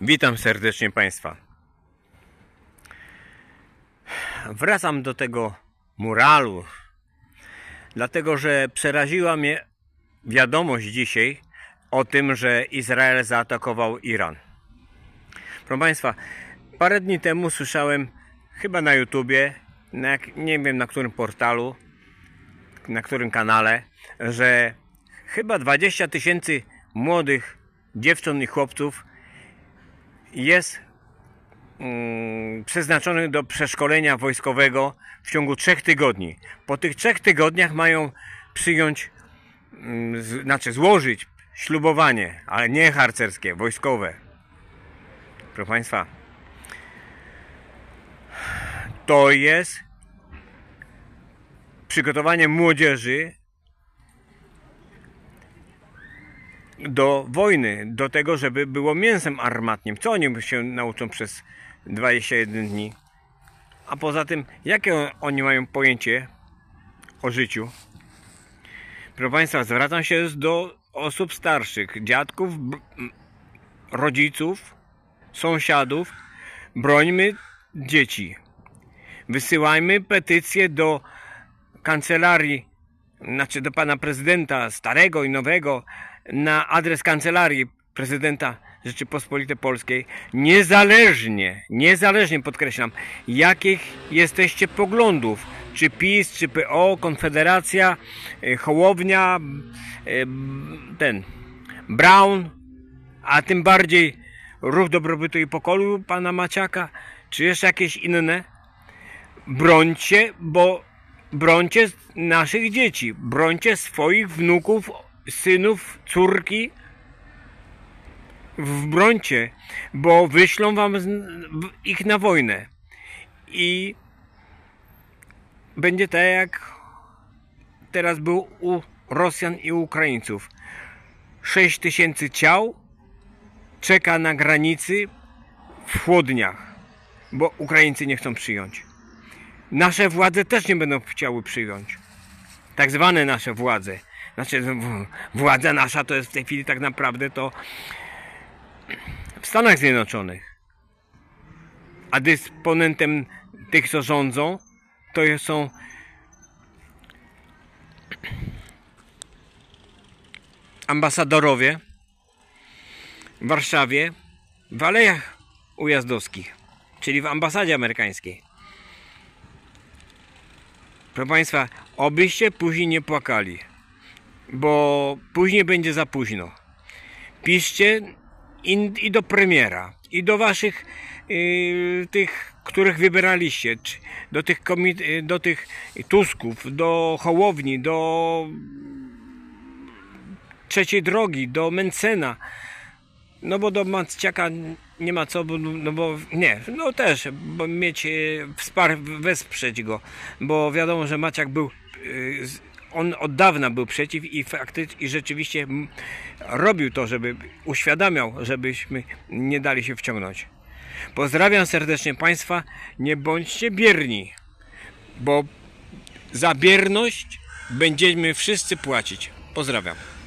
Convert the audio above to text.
Witam serdecznie Państwa. Wracam do tego muralu, dlatego że przeraziła mnie wiadomość dzisiaj o tym, że Izrael zaatakował Iran. Proszę Państwa, parę dni temu słyszałem chyba na YouTubie, na nie wiem na którym portalu, na którym kanale, że chyba 20 tysięcy młodych dziewcząt i chłopców jest mm, przeznaczony do przeszkolenia wojskowego w ciągu trzech tygodni. Po tych trzech tygodniach mają przyjąć, mm, znaczy złożyć ślubowanie, ale nie harcerskie, wojskowe. Proszę Państwa, to jest przygotowanie młodzieży do wojny, do tego, żeby było mięsem armatnim. Co oni się nauczą przez 21 dni? A poza tym, jakie oni mają pojęcie o życiu? Proszę Państwa, zwracam się do osób starszych, dziadków, rodziców, sąsiadów. Brońmy dzieci. Wysyłajmy petycje do kancelarii, znaczy do pana prezydenta starego i nowego, na adres kancelarii prezydenta Rzeczypospolitej Polskiej, niezależnie, niezależnie podkreślam, jakich jesteście poglądów, czy PiS, czy PO, Konfederacja, y, Hołownia, y, ten, Brown, a tym bardziej Ruch Dobrobytu i Pokoju pana Maciaka, czy jeszcze jakieś inne, brońcie, bo brońcie naszych dzieci, brońcie swoich wnuków, synów, córki, w brońcie, bo wyślą wam ich na wojnę. I będzie tak jak teraz był u Rosjan i Ukraińców. 6 tysięcy ciał czeka na granicy w chłodniach, bo Ukraińcy nie chcą przyjąć. Nasze władze też nie będą chciały przyjąć. Tak zwane nasze władze. Znaczy, władza nasza to jest w tej chwili tak naprawdę to w Stanach Zjednoczonych. A dysponentem tych, co rządzą, to są ambasadorowie w Warszawie, w Alejach Ujazdowskich, czyli w ambasadzie amerykańskiej. Proszę Państwa, obyście później nie płakali, bo później będzie za późno. Piszcie i, i do premiera, i do waszych yy, tych, których wybieraliście, do tych, yy, do tych Tusków, do Hołowni, do trzeciej drogi, do Mencena. No bo do Macciaka nie ma co, no bo nie, no też, bo mieć e, wspar, wesprzeć go, bo wiadomo, że Maciak był, e, on od dawna był przeciw i faktycznie, i rzeczywiście robił to, żeby uświadamiał, żebyśmy nie dali się wciągnąć. Pozdrawiam serdecznie Państwa, nie bądźcie bierni, bo za bierność będziemy wszyscy płacić. Pozdrawiam.